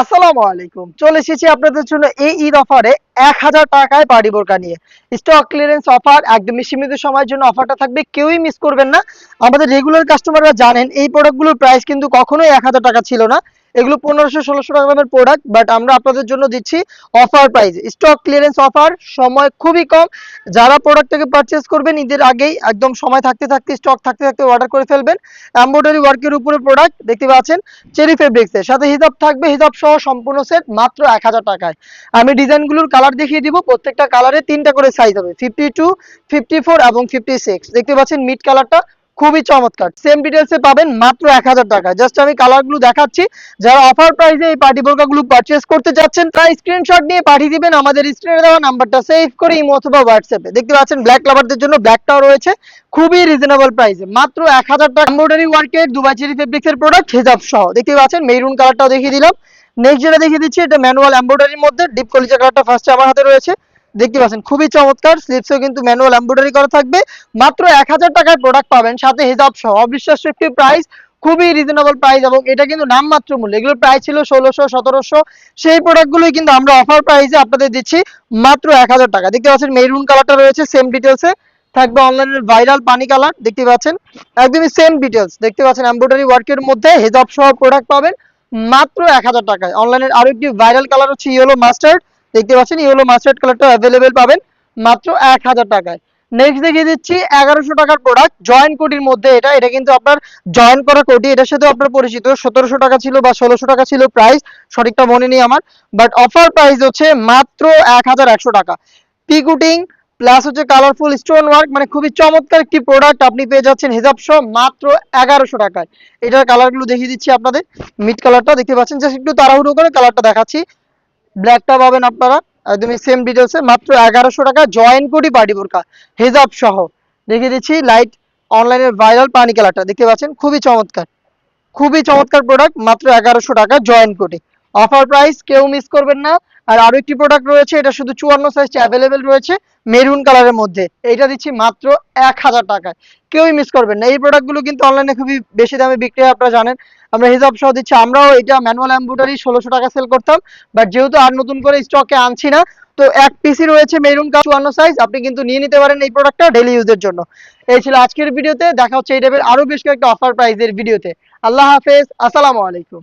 আসসালামু আলাইকুম। চলে এসেছি আপনাদের জন্য এই ঈদ অফারে এক হাজার টাকায় বাড়ি বোরকা নিয়ে। স্টক ক্লিয়ারেন্স অফার একদমই সীমিত সময়ের জন্য অফারটা থাকবে, কেউই মিস করবেন না। আমাদের রেগুলার কাস্টমাররা জানেন, এই প্রোডাক্টগুলোর প্রাইস কিন্তু কখনোই এক হাজার টাকা ছিল না। এগুলো পনেরোশো, ষোলোশো টাকা দামের প্রোডাক্ট বাট আমরা আপনাদের জন্য দিচ্ছি offer price stock clearance offer সময় খুবই কম। যারা প্রোডাক্টটাকে পারচেস করবেন, ঈদের আগেই একদম সময় থাকতে থাকতে স্টক থাকতে থাকতে অর্ডার করে ফেলবেন। এমব্রয়ডারি ওয়ার্কের উপরে প্রোডাক্ট দেখতে পাচ্ছেন চেরি ফেব্রিক্সের সাথে হিজাব থাকবে, হিজাব সহ সম্পূর্ণ সেট মাত্র এক হাজার টাকায়। আমি ডিজাইনগুলোর কালার দেখিয়ে দিব, প্রত্যেকটা কালারে তিনটা করে সাইজ হবে ফিফটি টু ফিফটি ফোর এবং ফিফটি সিক্স দেখতে পাচ্ছেন মিড কালারটা খুবই চমৎকার। সেম ডিটেলসে পাবেন মাত্র এক হাজার টাকা জাস্ট আমি কালারগুলো দেখাচ্ছি। যারা অফার প্রাইসে এই পার্টি বোরকাগুলো পারচেস করতে যাচ্ছেন, তারা স্ক্রিনশট নিয়ে পাঠিয়ে দিবেন আমাদের স্ক্রিনে দেওয়া নাম্বারটা সেভ করে ইমো অথবা হোয়াটসঅ্যাপে দেখতে পাচ্ছেন ব্ল্যাক লাভারদের জন্য ব্ল্যাকটাও রয়েছে। খুবই রিজনেবল প্রাইসে মাত্র এক হাজার টাকা। এমব্রয়ডারি ওয়ার্কের দুবাই চেরি ফেব্রিক্সের প্রোডাক্ট হিজাব সহ। দেখতে পাচ্ছেন মেরুন কালারটাও দেখিয়ে দিলাম। নেক্সট যেটা দেখিয়ে দিচ্ছি, এটা ম্যানুয়াল এমব্রয়ডারির মধ্যে। ডিপ কলিজা কালারটা ফার্স্টে আমার হাতে রয়েছে। দেখতে পাচ্ছেন, খুবই চমৎকার। স্লিপসেও কিন্তু ম্যানুয়াল এমব্রয়ডারি করা থাকবে। মাত্র এক হাজার টাকায় প্রোডাক্ট পাবেন, সাথে হিজাব সহ। অবিশ্বাস্য একটি প্রাইস খুবই রিজনেবল প্রাইস এবং এটা কিন্তু নামমাত্র মূল্য। এগুলোর প্রাইস ছিল ষোলোশো, সতেরোশো। সেই প্রোডাক্টগুলোই কিন্তু আমরা অফার প্রাইসে আপনাদের দিচ্ছি মাত্র এক হাজার টাকা। দেখতে পাচ্ছেন মেরুন কালারটা রয়েছে সেম ডিটেলসে থাকবে অনলাইনের ভাইরাল পানি কালার দেখতে পাচ্ছেন। একদমই সেম ডিটেলস দেখতে পাচ্ছেন এমব্রয়ডারি ওয়ার্কের মধ্যে হেজাব সহ প্রোডাক্ট পাবেন মাত্র এক হাজার টাকায়। অনলাইনের আরও একটি ভাইরাল কালার হচ্ছে ইয়েলো মাস্টার্ড দেখতে পাচ্ছেন ইয়েলো মাস্টার্ড কালারটা অ্যাভেলেবেল পাবেন মাত্র এক হাজার টাকায়। নেক্সট দেখিয়ে দিচ্ছি, এগারোশো টাকার প্রোডাক্ট জয়েন্ট কোটির মধ্যে এটা এটা কিন্তু আপনার জয়েন করা কোটি এটার সাথে আপনার পরিচিত, সতেরোশো টাকা ছিল বা ষোলোশো টাকা ছিল প্রাইস সঠিকটা মনে নেই আমার বাট অফার প্রাইস হচ্ছে মাত্র এক হাজার একশো টাকা। পিকুটিং প্লাস হচ্ছে কালারফুল স্টোন ওয়ার্ক মানে খুবই চমৎকার একটি প্রোডাক্ট আপনি পেয়ে যাচ্ছেন হিজাব সহ মাত্র এগারোশো টাকায়। এটার কালারগুলো দেখিয়ে দিচ্ছি আপনাদের মিড কালারটা দেখতে পাচ্ছেন জাস্ট একটু তাড়াহুড়ো করে কালারটা দেখাচ্ছি। ব্ল্যাকটা পাবেন আপনারা। একদমই সেম ডিটেলসে মাত্র এগারোশো টাকা জয়েন কোটি পার্টি বোরকা হেজাব সহ। দেখিয়ে দিচ্ছি লাইট অনলাইনের ভাইরাল পানি কালারটা দেখতে পাচ্ছেন? খুবই চমৎকার। খুবই চমৎকার প্রোডাক্ট মাত্র এগারোশো টাকা জয়েন কোটি অফার প্রাইস কেউ মিস করবেন না। আর আরও একটি প্রোডাক্ট রয়েছে, এটা শুধু চুয়ান্ন সাইজ অ্যাভেলেবেল রয়েছে মেরুন কালারের মধ্যে। এইটা দিচ্ছি মাত্র এক হাজার টাকায়। কেউই মিস করবেন না। এই প্রোডাক্টগুলো কিন্তু অনলাইনে খুবই বেশি দামে বিক্রি হয়, আপনারা জানেন। আমরা হিসাব সহ দিচ্ছি, আমরাও এটা ম্যানুয়াল এম্বুটারি ষোলোশো টাকা সেল করতাম বাট যেহেতু আর নতুন করে স্টকে আনছি না, তো এক পিসি রয়েছে মেরুন কালার চুয়ান্ন সাইজ আপনি কিন্তু নিয়ে নিতে পারেন এই প্রোডাক্টটা ডেলি ইউজের জন্য। এই ছিল আজকের ভিডিওতে দেখা হচ্ছে এই টাইপের আরও বেশ কয়েকটা অফার প্রাইজের ভিডিওতে আল্লাহ হাফেজ। আসসালামু আলাইকুম।